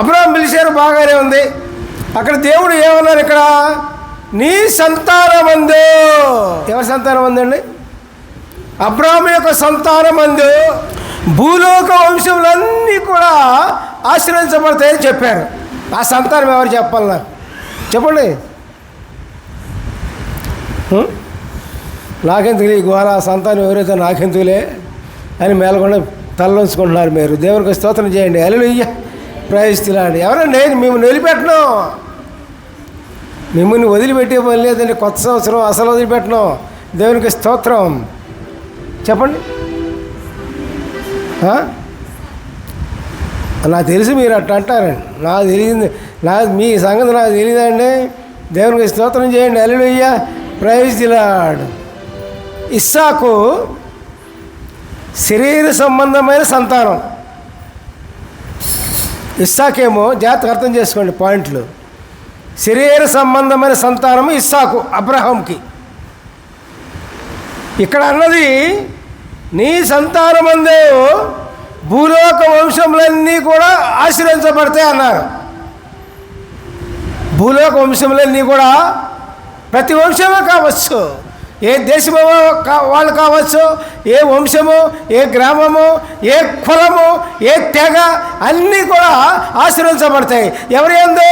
Abraham పిలిచారు బాగానే ఉంది. అక్కడ దేవుడు ఏమన్నారు ఇక్కడ? నీ సంతానమందు. ఎవరి సంతానం అందండి అబ్రాహం యొక్క సంతానమందు భూలోక వంశములన్నీ కూడా ఆశ్రయించబడతాయని చెప్పారు. ఆ సంతానం ఎవరు చెప్పాలి నాకు చెప్పండి నాకెందుకులే ఈ ఘోర సంతానం ఎవరైతే నాకెందుకులే అని మేలకుండా తలలోంచుకుంటున్నారు మీరు. దేవునికి స్తోత్రం చేయండి. అల్లు ఇయ్య ఎవరో నేను మిమ్మల్ని నిలిపెట్టను మిమ్మల్ని వదిలిపెట్టే పని లేదండి. కొత్త సంవత్సరం అసలు వదిలిపెట్టను. దేవునికి స్తోత్రం. చెప్పండి. నాకు తెలిసి మీరు అట్లా అంటారండి. నాకు తెలిసింది నా మీ సంగతి నాకు తెలియదండి. దేవునికి స్తోత్రం చేయండి. అల్లుయ్య ప్రైజ్ దిలాడు ఇస్సాకు శరీర సంబంధమైన సంతానం. ఇస్సాకేమో జాగ్రత్తగా అర్థం చేసుకోండి పాయింట్లు. శరీర సంబంధమైన సంతానము ఇస్సాకు అబ్రహాంకి. ఇక్కడ అన్నది నీ సంతానమందే భూలోక వంశములన్నీ కూడా ఆశ్రయించబడతాయి అన్నారు. భూలోక వంశములన్నీ కూడా ప్రతి వంశమే కావచ్చు. ఏ దేశమో కా వాళ్ళు కావచ్చు ఏ వంశము ఏ గ్రామము ఏ కులము ఏ తెగ అన్నీ కూడా ఆశ్రయించబడతాయి ఎవరి ఎందు?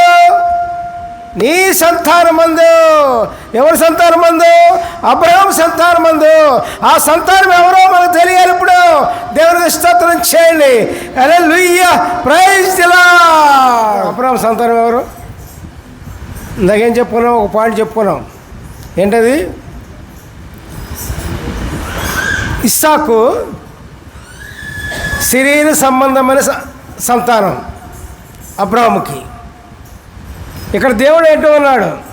నీ సంతానమందు ఎవరి సంతానమందు అబ్రహం సంతానమందు ఆ సంతానం ఎవరో మనకు తెలియాలి ఇప్పుడు. దేవునికి స్తోత్రం చేయండి. అరే లుయ్య ప్రైజ్ అబ్రహం సంతానం ఎవరు? ఇందాకేం చెప్పుకున్నాం ఒక పాయింట్ చెప్పుకున్నాం ఏంటది? ఇస్సాకు శరీర సంబంధమైన స- సంతానం అబ్రాహముకి ఇక్కడ దేవుడు ఏంటో ఉన్నాడు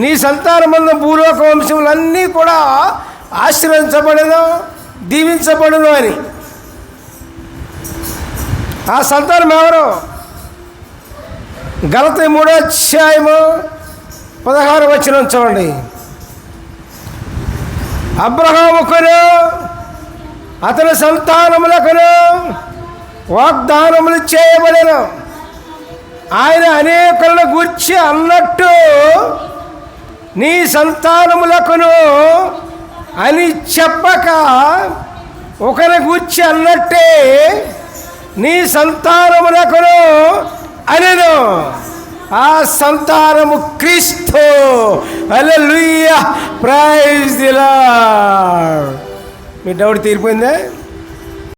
నీ సంతానమంద భూలోక వంశములన్నీ కూడా ఆశ్రయించబడను దీవించబడను అని. ఆ సంతానం ఎవరు? గలత మూడో అధ్యాయము పదహారు వచ్చిన చూడండి. అబ్రహాముకును అతని సంతానములకును వాగ్దానములు చేయబడెను. ఆయన అనేకులను గూర్చి అన్నట్టు నీ సంతానములకును అని చెప్పక ఒకరి గూర్చి అన్నట్టే నీ సంతానములకును అనేను. ఆ సంతానము క్రీస్తు. అల్లెలుయ్య ప్రైజ్ దిలా మీ డౌట్ తీరిపోయిందే?